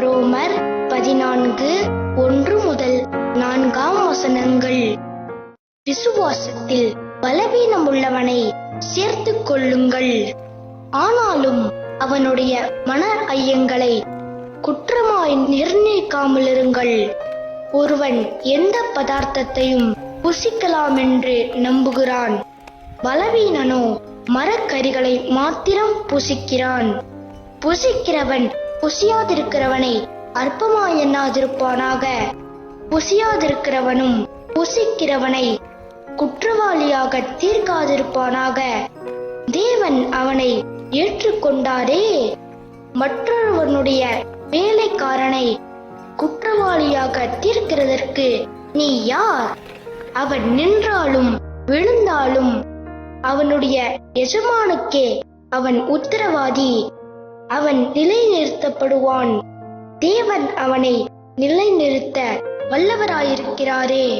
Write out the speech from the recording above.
ரோமர் பதினான்கு ஒன்று முதல் நான்காம் வசனங்கள். விசுவாசத்தில் பலவீனம் உள்ளவனை சேர்த்துக் கொள்ளுங்கள். ஆனாலும் அவனுடைய மன ஐயங்களை குற்றமாய் நிர்ணயிக்காமலிருங்கள். ஒருவன் எந்த பதார்த்தத்தையும் புசிக்கலாம் என்று நம்புகிறான். பலவீனனோ மரக்கரிகளை மாத்திரம் புசிக்கிறான். புசிக்கிறவன் புசியாதிருக்கிறவனை அற்பமாய் எண்ணாதிருப்பானாக புசியாதிருக்கிறவனும் புசிக்கிறவனை குற்றவாளியாக தீர்க்காதிருப்பானாக. தேவன் அவனை ஏற்றுக்கொண்டாரே. மற்றொருவனுடைய வேலைக்காரனை குற்றவாளியாக தீர்க்கிறதற்கு நீ யார்? அவன் நின்றாலும் விழுந்தாலும் அவனுடைய எஜமானுக்கே அவன் உத்தரவாதி. அவன் நிலைநிறுத்தப்படுவான். தேவன் அவனை நிலைநிறுத்த வல்லவராயிருக்கிறாரே.